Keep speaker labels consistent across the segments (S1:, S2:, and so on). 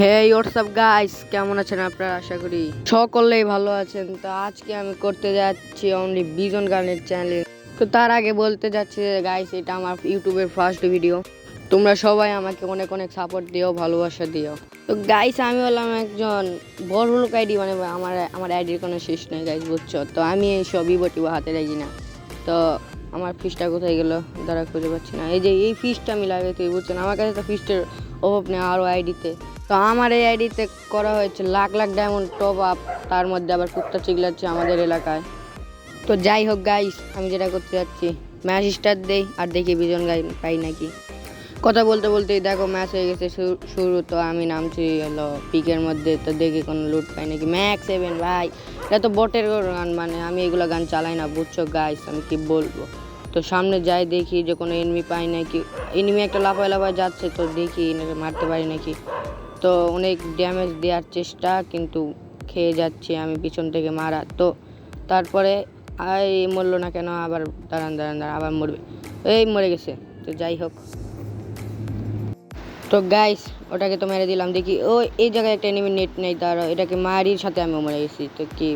S1: হে WhatsApp guys কেমন আছেন আপনারা? আশা করি সকলেই ভালো আছেন। তো আজকে আমি করতে যাচ্ছি অনলি বিজন গানের চ্যানেল তো তার আগে বলতে যাচ্ছি গাইস এটা আমার ইউটিউবের ফার্স্ট ভিডিও তোমরা সবাই আমাকে অনেক অনেক সাপোর্ট দিও, ভালোবাসা দিও। তো গাইস আমি হলাম একজন বড় লোক আইডি মানে আমার আমার আইডির কোনো শেষ নেই গাইস বুঝছ? তো আমি এই সবই বটিব হাতে রাখি না। তো আমার ফিসটা কোথায় গেল? দ্বারা খুঁজে পাচ্ছি না। এই যে, এই ফিসটা আমি লাগাইতে বুঝছেন আমার কাছে তো ফিসটের অভাব নেই আরও আইডিতে। তো আমার এই আইডিতে করা হয়েছে lakh lakh diamond top up তার মধ্যে আবার কুত্তা চিগলাচ্ছে আমাদের এলাকায়। তো যাই হোক গাইস আমি যেটা করতে যাচ্ছি ম্যাচ স্টার্ট দেই আর দেখি বিজন গাই পাই নাকি। কথা বলতে বলতেই দেখো ম্যাচ হয়ে গেছে শুরু, তো আমি নামছি হলো পিকের মধ্যে, তো দেখি কোনো লুট পাই নাকি। ম্যাক্স সেভেন ভাই, এটা তো বটের গান মানে আমি এগুলো গান চালাই না, বুঝছ গাইস আমি কি বলব? তো সামনে যাই দেখি যে কোনো এনিমি পাই নাকি। এনিমি একটা লাফায় লাফায় যাচ্ছে তো দেখি মারতে পারি নাকি। তো অনেক ড্যামেজ দেওয়ার চেষ্টা কিন্তু খেয়ে যাচ্ছি আমি পিছন থেকে মারা। তো তারপরে এই মরলো না কেন? আবার দাঁড়ান দাঁড়ান দাঁড়ান, আবার মরবে। এই মরে গেছে। তো যাই হোক। তো গাইস ওটাকে তো মেরে দিলাম। দেখি, ও এই জায়গায় একটা এনিমি নেট নেই তার এটাকে মারির সাথে আমি মরে গেছি। তো কি,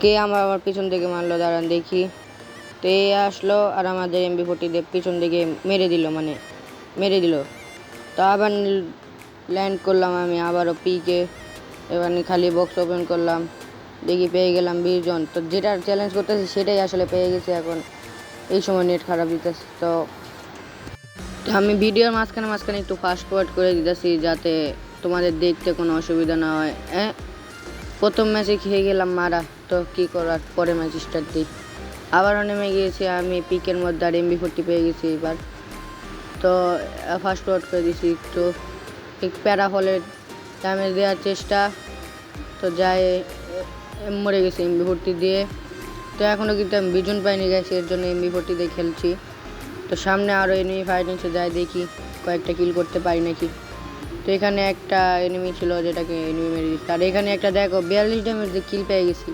S1: কে আমার আমার পিছন থেকে মারলো? দাঁড়ান দেখি। তো এ আসলো আর আমাদের এমবি ফোর্টি দিয়ে পিছন দিকে মেরে দিল মানে মেরে দিল। তো আবার ল্যান্ড করলাম আমি, আবারও পিকে এবার খালি বক্স ওপেন করলাম। দেখি পেয়ে গেলাম বিশ জন তো যেটা চ্যালেঞ্জ করতেছি, সেটাই আসলে পেয়ে গেছি এখন। এই সময় নেট খারাপ দিতেছে, তো তো আমি ভিডিওর মাঝখানে মাঝখানে একটু ফাস্ট ফরওয়ার্ড করে দিতেছি যাতে তোমাদের দেখতে কোনো অসুবিধা না হয় হ্যাঁ? প্রথম ম্যাচে খেয়ে গেলাম মারা। তো কী করার? পরে ম্যাচ স্টার্ট দিই। আবারও নেমে গিয়েছি, আমি পিকের মধ্যে আর এমবি ফোর্টি পেয়ে গেছি এবার। তো ফার্স্ট ফরওয়ার্ড করে দিয়েছি একটু, এক প্যারা হলে ড্যামেজ দেওয়ার চেষ্টা। তো যাই মরে গেছি এমবি ফোর্টি দিয়ে। তো এখনও কিন্তু আমি বিজন পাইনি গেছি এর জন্য এমবি ফোর্টি দিয়ে খেলছি। তো সামনে আরও এনিমি ফাইট নিচ্ছে যাই দেখি কয়েকটা কিল করতে পারি নাকি। তো এখানে একটা এনিমি ছিল যেটাকে এনিমি মেরে দিচ্ছে। আর এখানে একটা দেখো, বিয়াল্লিশ ড্যামেজ দিয়ে কিল পেয়ে গেছি।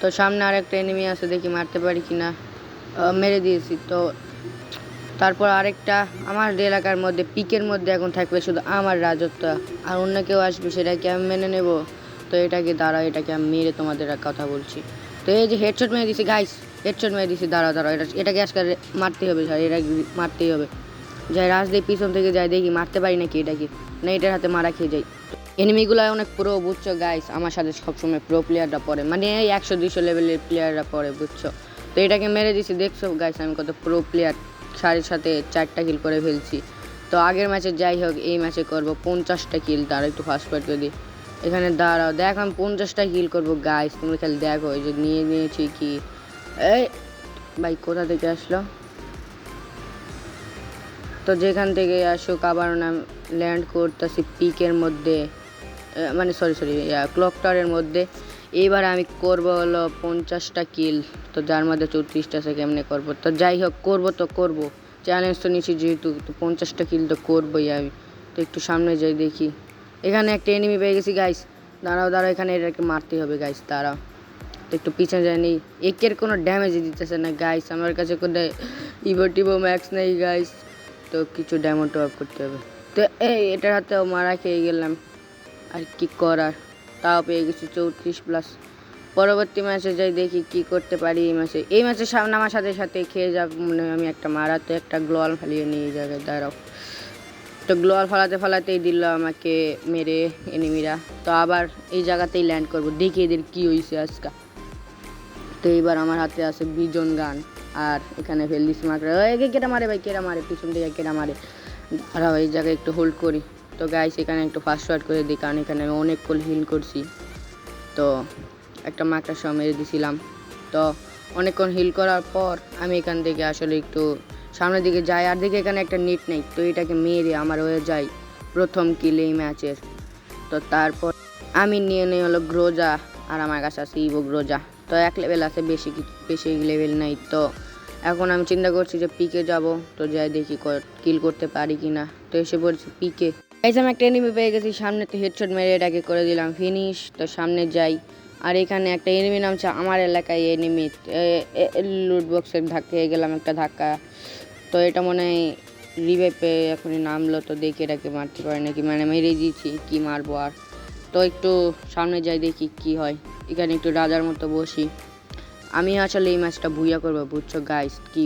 S1: তো সামনে আর একটা এনিমি আছে, দেখি মারতে পারি কি না মেরে দিয়েছি। তো তারপর আরেকটা, আমার এলাকার মধ্যে, পিকের মধ্যে এখন থাকবে শুধু আমার রাজত্ব। আর অন্য কেউ আসবে সেটাকে আমি মেনে নেব? তো এটাকে দাঁড়াও এটাকে আমি মেরে তোমাদের কথা বলছি। তো এই যে হেডশট মেরে দিছি গাইস হেডশট মেরে দিছি, দাঁড়াও দাঁড়াও, এটা এটাকে আজকে মারতে হবে? স্যার এটা মারতেই হবে? যাই, রাজ পিছন থেকে যাই, দেখি মারতে পারি নাকি এটাকে না, এটার হাতে মারা খেয়ে যাই। এনিমিগুলো অনেক প্রো বুঝছ গাইস আমার সাথে সবসময় প্রো প্লেয়াররা পড়ে। মানে এই একশো দুশো লেভেলের প্লেয়াররা পড়ে, বুঝছ? তো এটাকে মেরে দিছি, দেখছ গাইস আমি কত প্রো প্লেয়ার সাড়ে সাথে চারটা কিল করে ফেলছি। তো আগের ম্যাচে যাই হোক, এই ম্যাচে করব পঞ্চাশটা কিল তার একটু ফার্স্ট করে দিই। এখানে দাঁড়াও, দেখ, আমি পঞ্চাশটা কিল করব গাইস তুমি খালি দেখো, এই যে নিয়ে নিয়েছি কি? এই, ভাই, কোথা থেকে আসলো? তো যেখান থেকে আসুক, আবার নাম ল্যান্ড করতেছি পিকের মধ্যে। মানে সরি সরি ক্লক টাওয়ারের মধ্যে। এইবার আমি করব হলো পঞ্চাশটা কিল তো যার মধ্যে চৌত্রিশটা সে কেমনে করব? তো যাই হোক, করব তো করব। চ্যালেঞ্জ তো নিচ্ছি যেহেতু, তো পঞ্চাশটা কিল তো করবোই আমি। তো একটু সামনে যাই দেখি। এখানে একটা এনিমি পেয়ে গেছি গাইস দাঁড়াও দাঁড়াও, এখানে এটাকে মারতে হবে গাইস দাঁড়াও। তো একটু পিছনে যায়নি একের কোনো ড্যামেজ দিতেছে না গাইস আমার কাছে কোনো ইভো টিভো ম্যাক্স নেই গাইস তো কিছু ড্যামো টপ করতে হবে। তো এই, এটার হাতেও মারা খেয়ে গেলাম। আর কি করার? তাও পেয়ে গেছি চৌত্রিশ প্লাস পরবর্তী ম্যাচে যাই দেখি কি করতে পারি এই ম্যাচে এই ম্যাচে সামনে আমার সাথে সাথে খেয়ে যাক মনে আমি একটা মারাতে একটা গ্লোয়াল ফালিয়ে নিয়ে যাবে দাঁড়াও। তো গ্লোয়াল ফালাতে ফালাতেই দিল আমাকে মেরে এনিমিরা তো আবার এই জায়গাতেই ল্যান্ড করব। দেখি এদের কী হয়েছে আজকে। তো এইবার আমার হাতে আছে বিজন গান। আর এখানে ফেলদিস মাকড়া একে কেটা মারে ভাই? কেটা মারে? পিছন থেকে কেটা মারে? আর এই জায়গায় একটু হোল্ড করি। তো গাইস এখানে একটু ফাস্ট ওয়ার্ড করে দিই, কারণ এখানে আমি অনেক কল হিল করছি। তো একটা মাকড়া সহ মেরে দিছিলাম। তো অনেকক্ষণ হিল করার পর আমি এখান থেকে আসলে একটু সামনের দিকে যাই, আর দিকে এখানে একটা নেট নেই। তো এটাকে মেরে আমার হয়ে যায় প্রথম কিল এই ম্যাচের তো তারপর আমি নিয়ে নিই হলো গ্রোজা আর আমার কাছে আছে ইভো গ্রোজা তো এক লেভেল আছে, বেশি বেশি লেভেল নেই। তো এখন আমি চিন্তা করছি যে পিকে যাব। তো যাই দেখি কিল করতে পারি কি না তো এসে পড়ছি পিকে এই আমি একটা এনিমি পেয়ে গেছি, সামনে তো হেডশট মেরে এটাকে করে দিলাম ফিনিশ তো সামনে যাই। আর এখানে একটা এনিমি নামছে আমার এলাকায় এনিমি লুট বক্সের ধাক্কা গেলাম একটা ধাক্কা। তো এটা মনে হয় রিভাইভ পেয়ে এখনই নামলো, তো দেখে এটাকে মারতে পারে নাকি মানে মেরে দিয়েছি, কি মারবো আর। তো একটু সামনে যাই, দেখি কি হয়। এখানে একটু রাজার মতো বসি। আমি আসলে এই ম্যাচটা ভুইয়া করব, বুঝছ গাইস কি?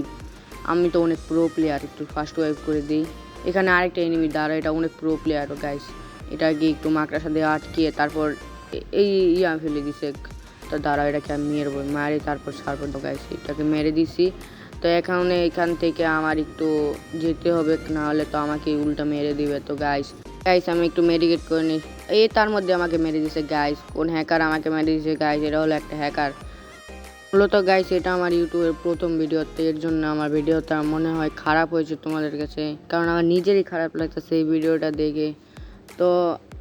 S1: আমি তো অনেক প্রো প্লেয়ার একটু ফার্স্ট ওয়াইভ করে দিই। এখানে আরেকটা এনিমি দাঁড়া এটা অনেক প্রো প্লেয়ার গাইস এটা গিয়ে একটু মাকড়ার সাথে আটকিয়ে তারপর এই ইয়া ফেলে দিছে। তো দাঁড়া এটাকে আমি মেরবো মারি, তারপর তো গাইস এটাকে মেরে দিছি। তো এখানে এখান থেকে আমার একটু যেতে হবে না হলে তো আমাকে উল্টা মেরে দিবে তো গাইস গাইস আমি একটু মেডিকেট করে নিই। এই তার মধ্যে আমাকে মেরে দিছে গাইস কোন হ্যাকার আমাকে মেরে দিছে গাইস এটা হলো একটা হ্যাকার মূলত গাইস এটা আমার ইউটিউবের প্রথম ভিডিওতে এর জন্য আমার ভিডিওটা মনে হয় খারাপ হয়েছে তোমাদের কাছে। কারণ আমার নিজেরই খারাপ লাগতেছে এই ভিডিওটা দেখে। তো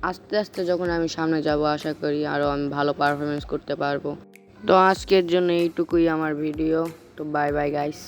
S1: আস্তে আস্তে যখন আমি সামনে যাব, আশা করি আরও আমি ভালো পারফরমেন্স করতে পারব। তো আজকের জন্য এইটুকুই আমার ভিডিও তো বাই বাই গাইস